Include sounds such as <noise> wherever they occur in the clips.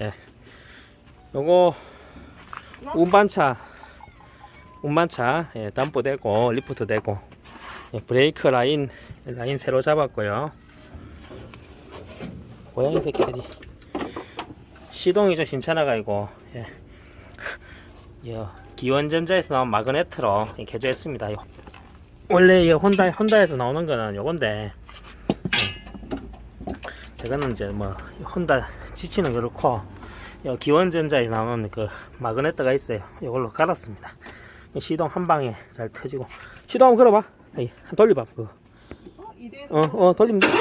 예. 요거 운반차 운반차 예, 담보 되고 리프트 되고 예, 브레이크 라인 라인 새로 잡았고요. 고양이 새끼들이 시동이 좀 신차나가지고 예. 예, 기원전자에서 나온 마그네트로 예, 개조했습니다. 요. 원래 이 혼다 혼다에서 나오는 거는 요건데 예. 저거는 이제 뭐 혼다 지치는 그렇고 요 기원전자에 나오는 그 마그네트가 있어요. 이걸로 갈았습니다. 시동 한 방에 잘 터지고 시동 한번 걸어봐. 에이, 돌려봐. 그거. 어? 어, 어, 돌리면 돼. 네.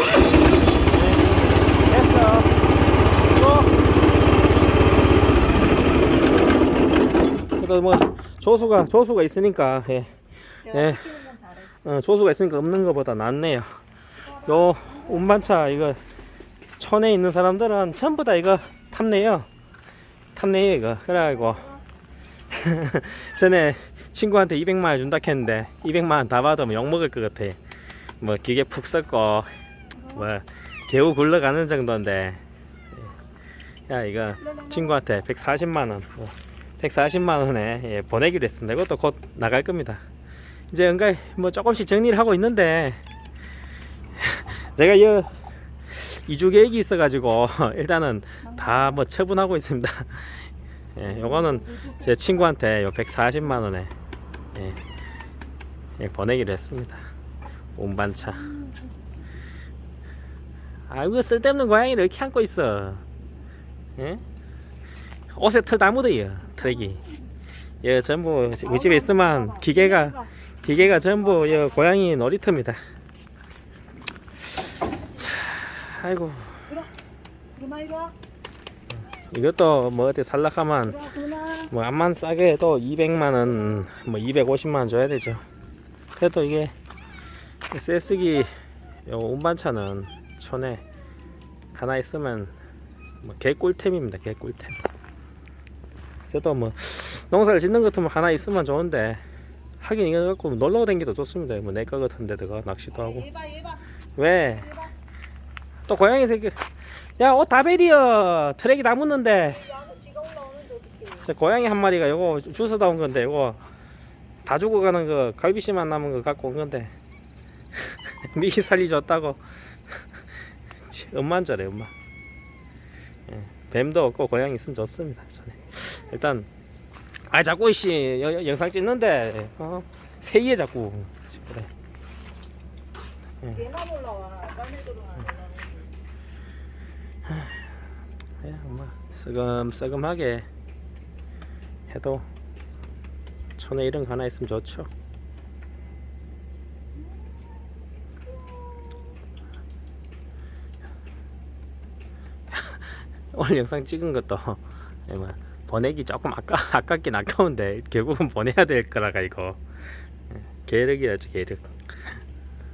됐어. 또. 그래도 뭐 조수가 조수가 있으니까 예. 예. 어, 조수가 있으니까 없는 것보다 낫네요. 요 운반차 이거 촌에 있는 사람들은 전부 다 이거 탐내요. 탐내요 이거. 그래가지고 <laughs> 전에 친구한테 200만 원 준다 했는데 200만 원 다 받으면 욕 먹을 것 같아. 뭐 기계 푹 썩고 뭐 개우 굴러가는 정도인데 야 이거 친구한테 140만 원, 140만 원에 예, 보내기로 했습니다. 이것도 곧 나갈 겁니다. 이제 뭔가 뭐 조금씩 정리를 하고 있는데 <laughs> 제가 이 이주 계획이 있어가지고 <laughs> 일단은 다 뭐 처분하고 있습니다. <laughs> 예, 요거는 제 친구한테 요 140만 원에 예, 예, 보내기로 했습니다. 운반차. 아이고 쓸데없는 고양이를 이렇게 안고 있어. 예? 옷에 털 다 묻어요 트랙이. 예, 전부 우리 집에 있으면 기계가 기계가 전부 이 고양이 놀이터입니다. 자, 아이고 그만 이리 와 이것도 뭐 어디 살락하면 뭐 암만 싸게 해도 200만 원, 뭐 250만 원 줘야 되죠. 그래도 이게 세쓰기 요 운반차는 촌에 하나 있으면 뭐 개꿀템입니다. 개꿀템. 저도 뭐 농사를 짓는 것 같으면 하나 있으면 좋은데 하긴 이거 갖고 놀러 다니기도 좋습니다. 뭐 내과 같은 데다가 낚시도 하고. 얘봐 왜? 또 고양이 새끼. 야, 옷 다 베리어. 트랙이 어떡해 저 고양이 한 마리가 요거 주워다 온 건데 요거. 다 죽어가는 거 갈비씨만 남은 거 갖고 온 건데. <laughs> 미기 살리 줬다고. <laughs> 엄만 잘해 엄마. 예, 뱀도 없고 고양이 있으면 좋습니다 저는. 일단 아 자꾸 씨 여- 여- 영상 찍는데 어? 회의에 자꾸. 그래. 얘만 올라와. 딴 애들은 안 올라오 예, 엄마 쓰금쓰금하게 해도 촌에 이런 거 하나 있으면 좋죠. <laughs> 오늘 영상 찍은 것도 예, 뭐 보내기 조금 아까 아깝긴 아까운데 결국은 보내야 될 거라가 이거 예, 계력이라죠 계력.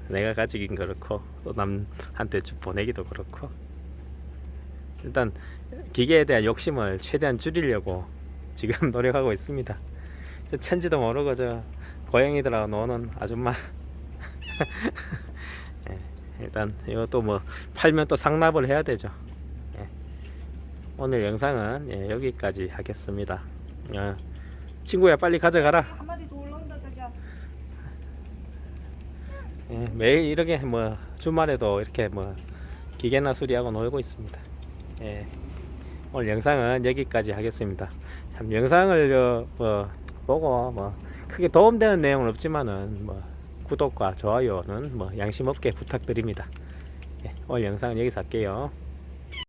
내가 가지긴 그렇고 또 남한테 좀 보내기도 그렇고 일단 기계에 대한 욕심을 최대한 줄이려고 지금 <laughs> 노력하고 있습니다. 저 천지도 모르고 저 고양이들하고 노는 아줌마. <laughs> 예, 일단 이것도 뭐 팔면 또 상납을 해야 되죠. 예. 오늘 영상은 예, 여기까지 하겠습니다. 어, 친구야 빨리 가져가라. 예, 매일 이렇게 뭐 주말에도 이렇게 뭐 기계나 수리하고 놀고 있습니다. 예, 오늘 영상은 여기까지 하겠습니다. 참 영상을 저, 뭐 보고 뭐 크게 도움되는 내용은 없지만은 뭐 구독과 좋아요는 뭐 양심 없게 부탁드립니다. 예, 오늘 영상은 여기서 할게요.